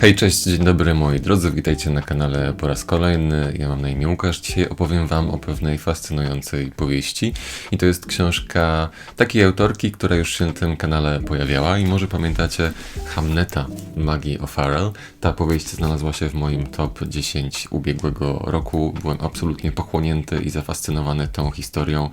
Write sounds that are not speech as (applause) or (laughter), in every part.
Hej, cześć, dzień dobry moi drodzy, witajcie na kanale po raz kolejny. Ja mam na imię Łukasz. Dzisiaj opowiem wam o pewnej fascynującej powieści. I to jest książka takiej autorki, która już się na tym kanale pojawiała i może pamiętacie Hamneta Maggie O'Farrell. Ta powieść znalazła się w moim top 10 ubiegłego roku. Byłem absolutnie pochłonięty i zafascynowany tą historią.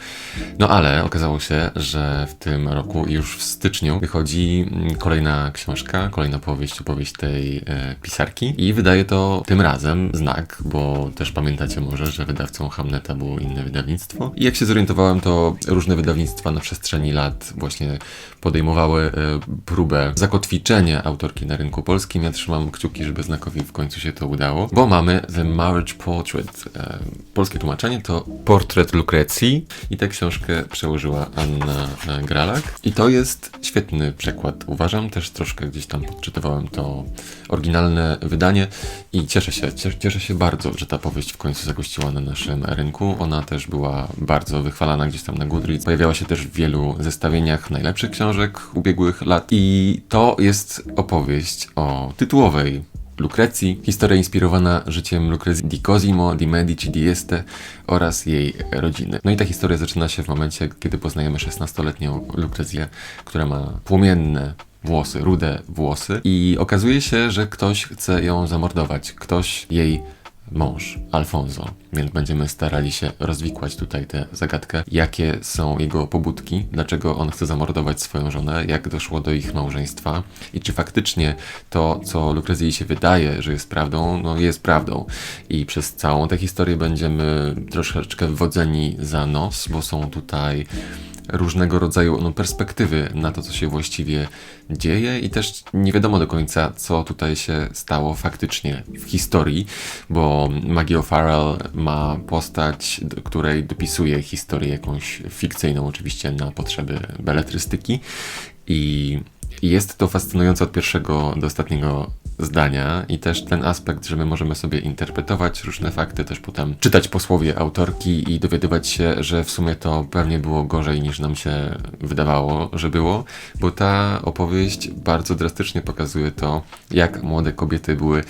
No ale okazało się, że w tym roku, już w styczniu, wychodzi mm, kolejna książka, kolejna powieść, opowieść tej e, pisarki. I wydaje to tym razem znak, bo też pamiętacie może, że wydawcą Hamleta było inne wydawnictwo. I jak się zorientowałem, to różne wydawnictwa na przestrzeni lat właśnie podejmowały e, próbę zakotwiczenia autorki na rynku polskim. Ja trzymam kciuki, żeby znakowi w końcu się to udało, bo mamy The Marriage Portrait. E, polskie tłumaczenie to Portret Lukrecji i tę książkę przełożyła Anna e, Gralak. I to jest świetny przekład, uważam. Też troszkę gdzieś tam podczytywałem to oryginalne wydanie i cieszę się, cieszę się bardzo, że ta powieść w końcu zagościła na naszym rynku. Ona też była bardzo wychwalana gdzieś tam na Goodreads. Pojawiała się też w wielu zestawieniach najlepszych książek ubiegłych lat i to jest opowieść o tytułowej Lukrecji, historia inspirowana życiem Lucrezji di Cosimo, di Medici, di Este oraz jej rodziny. No i ta historia zaczyna się w momencie, kiedy poznajemy 16-letnią Lucrezję, która ma płomienne włosy, rude włosy. I okazuje się, że ktoś chce ją zamordować, ktoś jej mąż, Alfonso. Więc będziemy starali się rozwikłać tutaj tę zagadkę, jakie są jego pobudki, dlaczego on chce zamordować swoją żonę, jak doszło do ich małżeństwa i czy faktycznie to, co Lucrezji się wydaje, że jest prawdą, no jest prawdą. I przez całą tę historię będziemy troszeczkę wodzeni za nos, bo są tutaj różnego rodzaju no, perspektywy na to, co się właściwie dzieje i też nie wiadomo do końca, co tutaj się stało faktycznie w historii, bo Maggie O'Farrell ma postać, do której dopisuje historię jakąś fikcyjną oczywiście na potrzeby beletrystyki. I jest to fascynujące od pierwszego do ostatniego zdania i też ten aspekt, że my możemy sobie interpretować różne fakty, też potem czytać posłowie autorki i dowiadywać się, że w sumie to pewnie było gorzej niż nam się wydawało, że było, bo ta opowieść bardzo drastycznie pokazuje to, jak młode kobiety były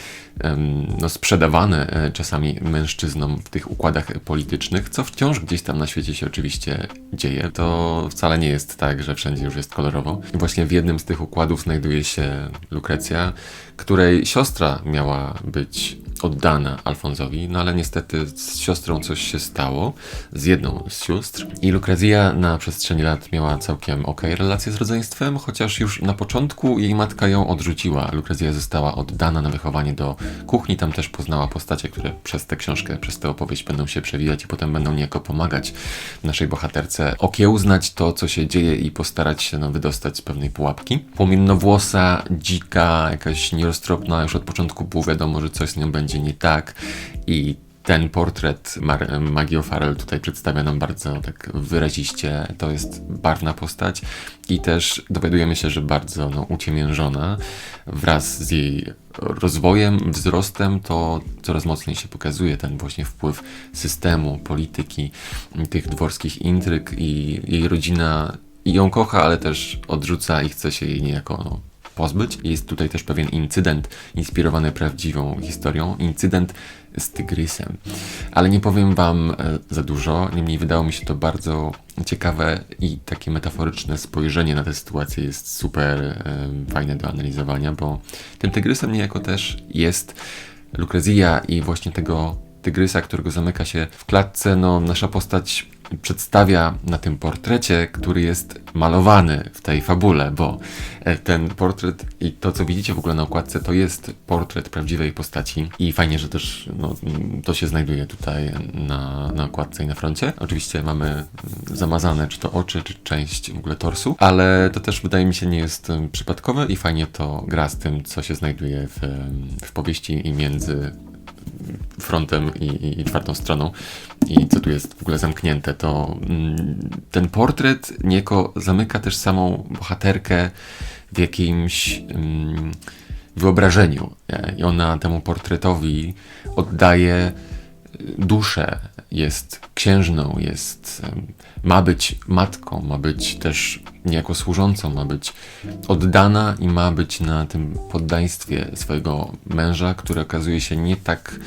no, sprzedawane e, czasami mężczyznom w tych układach politycznych, co wciąż gdzieś tam na świecie się oczywiście dzieje. To wcale nie jest tak, że wszędzie już jest kolorowo. I właśnie w jednym z tych układów znajduje się Lukrecja, której siostra miała być oddana Alfonsowi, no ale niestety z siostrą coś się stało, z jedną z sióstr. I Lucrezia na przestrzeni lat miała całkiem ok relacje z rodzeństwem, chociaż już na początku jej matka ją odrzuciła. Lucrezia została oddana na wychowanie do kuchni, tam też poznała postacie, które przez tę książkę, przez tę opowieść będą się przewijać i potem będą niejako pomagać naszej bohaterce okiełznać to, co się dzieje i postarać się no, wydostać z pewnej pułapki. Płomiennowłosa, dzika, jakaś nieroztropna, już od początku było wiadomo, że coś z nią będzie nie tak i ten portret Mar Maggie O'Farrell tutaj przedstawia nam bardzo tak wyraziście. To jest barwna postać i też dowiadujemy się, że bardzo no, uciemiężona. Wraz z jej rozwojem, wzrostem to coraz mocniej się pokazuje ten właśnie wpływ systemu, polityki, tych dworskich intryg i jej rodzina ją kocha, ale też odrzuca i chce się jej niejako no, pozbyć. Jest tutaj też pewien incydent inspirowany prawdziwą historią. Incydent z tygrysem. Ale nie powiem Wam e, za dużo, niemniej wydało mi się to bardzo ciekawe i takie metaforyczne spojrzenie na tę sytuację jest super e, fajne do analizowania, bo tym tygrysem niejako też jest Lucrezia i właśnie tego tygrysa, którego zamyka się w klatce, no nasza postać przedstawia na tym portrecie, który jest malowany w tej fabule, bo e, ten portret i to, co widzicie w ogóle na okładce, to jest portret prawdziwej postaci i fajnie, że też no, to się znajduje tutaj na, na okładce i na froncie. Oczywiście mamy zamazane czy to oczy, czy część w ogóle torsu, ale to też wydaje mi się nie jest przypadkowe i fajnie to gra z tym, co się znajduje w, w powieści i między frontem i, i, czwartą stroną. I co tu jest w ogóle zamknięte, to mm, ten portret niejako zamyka też samą bohaterkę w jakimś mm, wyobrażeniu. I ona temu portretowi oddaje duszę, jest księżną, jest, ma być matką, ma być też niejako służącą, ma być oddana i ma być na tym poddaństwie swojego męża, który okazuje się nie tak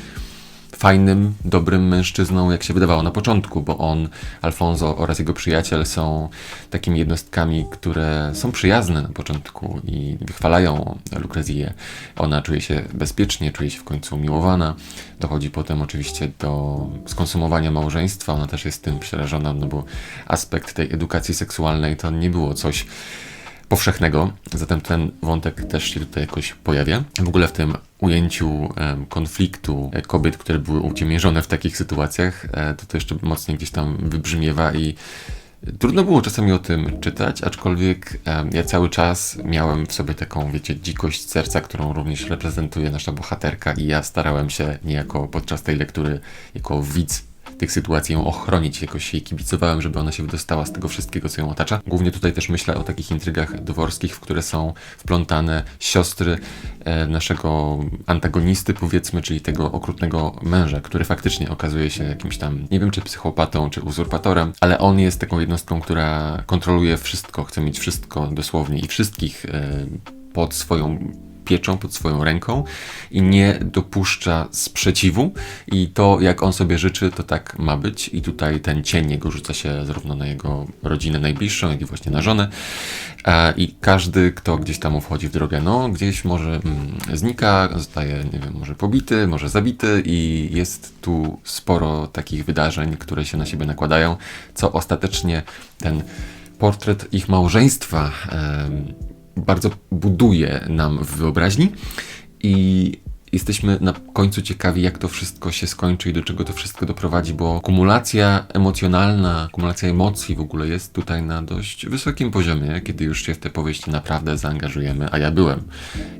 fajnym, dobrym mężczyzną, jak się wydawało na początku, bo on, Alfonso oraz jego przyjaciel są takimi jednostkami, które są przyjazne na początku i wychwalają Lukrezię. Ona czuje się bezpiecznie, czuje się w końcu umiłowana. Dochodzi potem oczywiście do skonsumowania małżeństwa. Ona też jest tym przerażona, no bo aspekt tej edukacji seksualnej to nie było coś powszechnego, zatem ten wątek też się tutaj jakoś pojawia. W ogóle w tym ujęciu konfliktu e, kobiet, które były uciemiężone w takich sytuacjach, e, to to jeszcze mocniej gdzieś tam wybrzmiewa i Trudno było czasami o tym czytać, aczkolwiek ja cały czas miałem w sobie taką, wiecie, dzikość serca, którą również reprezentuje nasza bohaterka i ja starałem się niejako podczas tej lektury jako widz tych sytuacji ją ochronić, jakoś jej kibicowałem, żeby ona się wydostała z tego wszystkiego, co ją otacza. Głównie tutaj też myślę o takich intrygach dworskich, w które są wplątane siostry e, naszego antagonisty, powiedzmy, czyli tego okrutnego męża, który faktycznie okazuje się jakimś tam, nie wiem czy psychopatą, czy uzurpatorem, ale on jest taką jednostką, która kontroluje wszystko, chce mieć wszystko dosłownie i wszystkich e, pod swoją pieczą, pod swoją ręką i nie dopuszcza sprzeciwu. I to jak on sobie życzy, to tak ma być. I tutaj ten cień jego rzuca się zarówno na jego rodzinę najbliższą, jak i właśnie na żonę. I każdy, kto gdzieś tam wchodzi w drogę, no gdzieś może mm, znika, zostaje, nie wiem, może pobity, może zabity. I jest tu sporo takich wydarzeń, które się na siebie nakładają, co ostatecznie ten portret ich małżeństwa em, bardzo buduje nam w wyobraźni i jesteśmy na końcu ciekawi, jak to wszystko się skończy i do czego to wszystko doprowadzi, bo kumulacja emocjonalna, kumulacja emocji w ogóle jest tutaj na dość wysokim poziomie, kiedy już się w te powieści naprawdę zaangażujemy, a ja byłem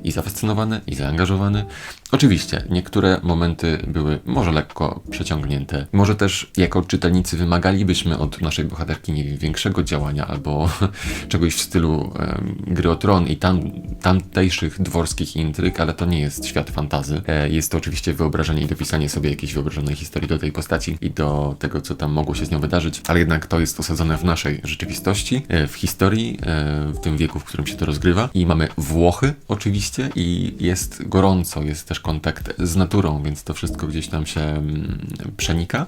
i zafascynowany, i zaangażowany. Oczywiście, niektóre momenty były może lekko przeciągnięte. Może też jako czytelnicy wymagalibyśmy od naszej bohaterki nie wiem, większego działania albo (laughs) czegoś w stylu em, gry o tron i tam, tamtejszych dworskich intryg, ale to nie jest świat E, jest to oczywiście wyobrażenie i dopisanie sobie jakiejś wyobrażonej historii do tej postaci i do tego, co tam mogło się z nią wydarzyć, ale jednak to jest osadzone w naszej rzeczywistości, e, w historii, e, w tym wieku, w którym się to rozgrywa. I mamy Włochy oczywiście i jest gorąco, jest też kontakt z naturą, więc to wszystko gdzieś tam się mm, przenika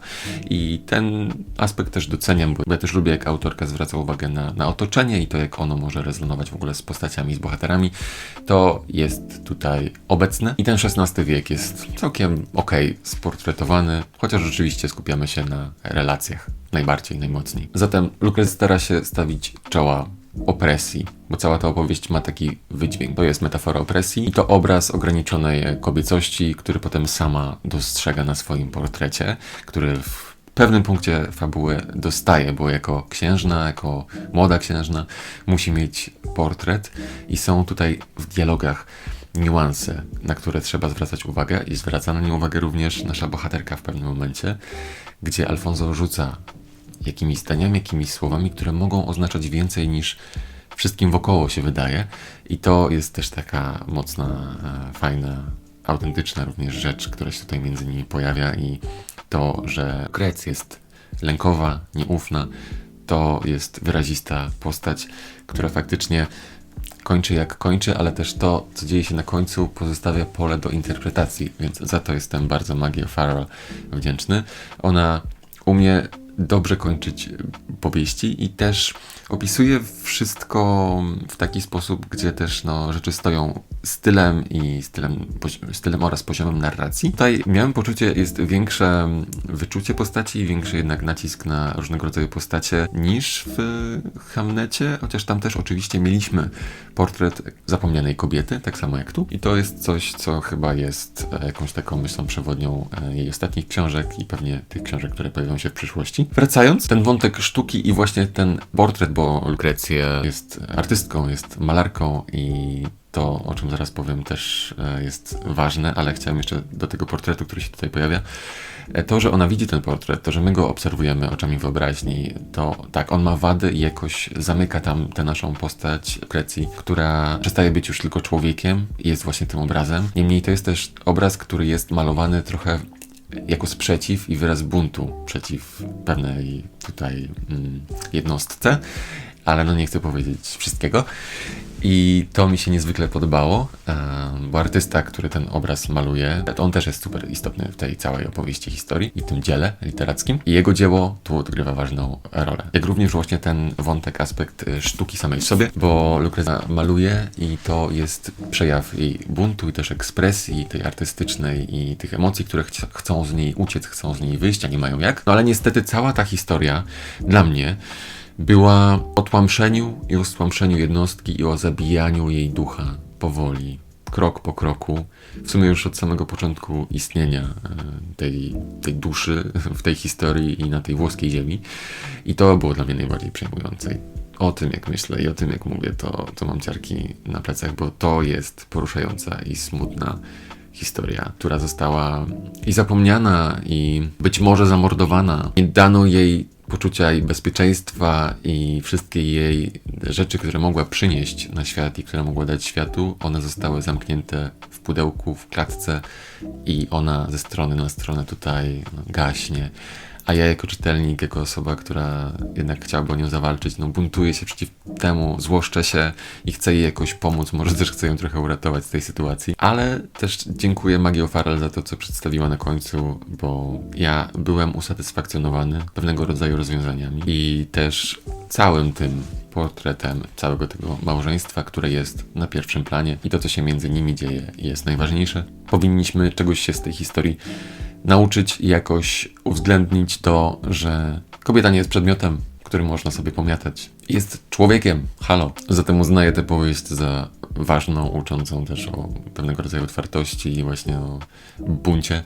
i ten aspekt też doceniam, bo ja też lubię, jak autorka zwraca uwagę na, na otoczenie i to, jak ono może rezonować w ogóle z postaciami, z bohaterami. To jest tutaj obecne i ten XVI wiek jest całkiem okej sportretowany, chociaż rzeczywiście skupiamy się na relacjach najbardziej, najmocniej. Zatem Lucrez stara się stawić czoła opresji, bo cała ta opowieść ma taki wydźwięk. To jest metafora opresji i to obraz ograniczonej kobiecości, który potem sama dostrzega na swoim portrecie, który w pewnym punkcie fabuły dostaje, bo jako księżna, jako młoda księżna musi mieć portret i są tutaj w dialogach niuanse, na które trzeba zwracać uwagę i zwraca na nie uwagę również nasza bohaterka w pewnym momencie, gdzie Alfonso rzuca jakimiś zdaniami, jakimiś słowami, które mogą oznaczać więcej niż wszystkim wokoło się wydaje. I to jest też taka mocna, e, fajna, autentyczna również rzecz, która się tutaj między nimi pojawia i to, że Krec jest lękowa, nieufna, to jest wyrazista postać, która faktycznie kończy jak kończy, ale też to, co dzieje się na końcu, pozostawia pole do interpretacji, więc za to jestem bardzo Maggie O'Farrell wdzięczny. Ona umie dobrze kończyć powieści i też opisuje wszystko w taki sposób, gdzie też no, rzeczy stoją stylem i stylem, stylem oraz poziomem narracji. Tutaj miałem poczucie, jest większe wyczucie postaci, większy jednak nacisk na różnego rodzaju postacie niż w Hamlecie, chociaż tam też oczywiście mieliśmy portret zapomnianej kobiety, tak samo jak tu. I to jest coś, co chyba jest e, jakąś taką myślą przewodnią e, jej ostatnich książek i pewnie tych książek, które pojawią się w przyszłości. Wracając, ten wątek sztuki i właśnie ten portret, bo Lucrecja jest artystką, jest malarką i to, o czym zaraz powiem, też e, jest ważne, ale chciałem jeszcze do tego portretu, który się tutaj pojawia. E, To, że ona widzi ten portret, to, że my go obserwujemy oczami wyobraźni, to tak, on ma wady i jakoś zamyka tam tę naszą postać Krecji, która przestaje być już tylko człowiekiem i jest właśnie tym obrazem. Niemniej to jest też obraz, który jest malowany trochę jako sprzeciw i wyraz buntu przeciw pewnej tutaj mm, jednostce, ale no nie chcę powiedzieć wszystkiego. I to mi się niezwykle podobało, bo artysta, który ten obraz maluje, on też jest super istotny w tej całej opowieści historii i tym dziele literackim. I jego dzieło tu odgrywa ważną rolę. Jak również właśnie ten wątek, aspekt e, sztuki samej w sobie, bo Lucrezia maluje i to jest przejaw jej buntu i też ekspresji tej artystycznej i tych emocji, które chci- chcą z niej uciec, chcą z niej wyjść, a nie mają jak. No ale niestety cała ta historia dla mnie była o tłamszeniu i o stłamszeniu jednostki i o zabijaniu jej ducha powoli, krok po kroku, w sumie już od samego początku istnienia e, tej, tej duszy (laughs) w tej historii i na tej włoskiej ziemi. I to było dla mnie najbardziej przejmujące. O tym jak myślę i o tym jak mówię, to, to mam ciarki na plecach, bo to jest poruszająca i smutna historia, która została i zapomniana, i być może zamordowana. I dano jej poczucia i bezpieczeństwa i wszystkie jej rzeczy, które mogła przynieść na świat i które mogła dać światu, one zostały zamknięte w pudełku, w klatce i ona ze strony na stronę tutaj gaśnie. A ja jako czytelnik, jako osoba, która jednak chciałaby o nią zawalczyć, no buntuję się przeciw temu, złoszczę się i chcę jej jakoś pomóc, może też chcę ją trochę uratować z tej sytuacji. Ale też dziękuję Maggie O'Farrell za to, co przedstawiła na końcu, bo ja byłem usatysfakcjonowany pewnego rodzaju rozwiązaniami i też całym tym portretem całego tego małżeństwa, które jest na pierwszym planie i to, co się między nimi dzieje, jest najważniejsze. Powinniśmy czegoś się z tej historii nauczyć i jakoś uwzględnić to, że kobieta nie jest przedmiotem, którym można sobie pomiatać. Jest człowiekiem, halo. Zatem uznaję tę powieść za ważną, uczącą też o pewnego rodzaju otwartości i właśnie o buncie.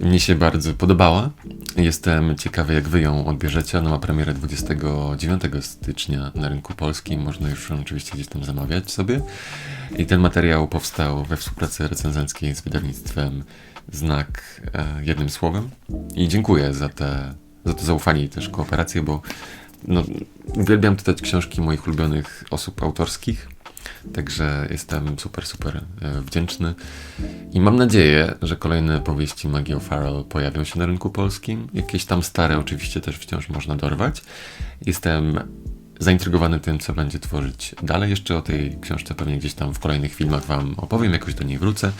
Mnie się bardzo podobała. Jestem ciekawy, jak wy ją odbierzecie. Ona ma premierę 29 stycznia na rynku polskim. Można już oczywiście gdzieś tam zamawiać sobie. I ten materiał powstał we współpracy recenzenckiej z wydawnictwem Znak e, jednym słowem. I dziękuję za, te, za to zaufanie i też kooperację, bo no, uwielbiam czytać książki moich ulubionych osób autorskich. Także jestem super, super e, wdzięczny i mam nadzieję, że kolejne powieści Maggie O'Farrell pojawią się na rynku polskim. Jakieś tam stare oczywiście też wciąż można dorwać. Jestem zaintrygowany tym, co będzie tworzyć dalej. Jeszcze o tej książce pewnie gdzieś tam w kolejnych filmach Wam opowiem, jakoś do niej wrócę,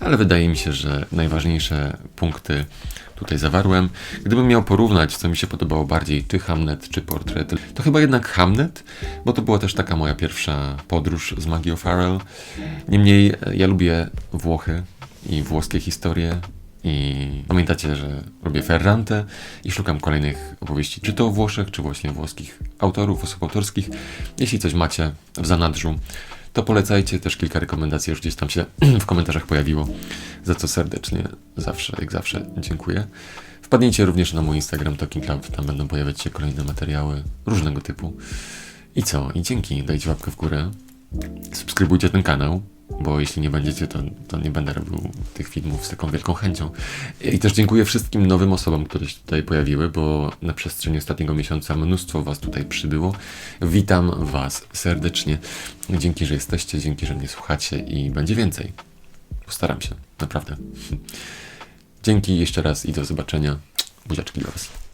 ale wydaje mi się, że najważniejsze punkty tutaj zawarłem. Gdybym miał porównać, co mi się podobało bardziej, czy Hamnet, czy portret, to chyba jednak Hamnet, bo to była też taka moja pierwsza podróż z Maggie O'Farrell. Niemniej e, ja lubię Włochy i włoskie historie. I pamiętacie, że robię Ferrante i szukam kolejnych opowieści, czy to o Włoszech, czy właśnie włoskich autorów, osób autorskich. Jeśli coś macie w zanadrzu, to polecajcie. Też kilka rekomendacji już gdzieś tam się (clears throat) w komentarzach pojawiło, za co serdecznie zawsze, jak zawsze dziękuję. Wpadnijcie również na mój Instagram Talking Club, tam będą pojawiać się kolejne materiały różnego typu. I co? I dzięki, dajcie łapkę w górę, subskrybujcie ten kanał, bo jeśli nie będziecie, to, to nie będę robił tych filmów z taką wielką chęcią. I też dziękuję wszystkim nowym osobom, które się tutaj pojawiły, bo na przestrzeni ostatniego miesiąca mnóstwo Was tutaj przybyło. Witam Was serdecznie. Dzięki, że jesteście, dzięki, że mnie słuchacie i będzie więcej. Postaram się, naprawdę. (laughs) Dzięki jeszcze raz i do zobaczenia. Buziaczki dla Was.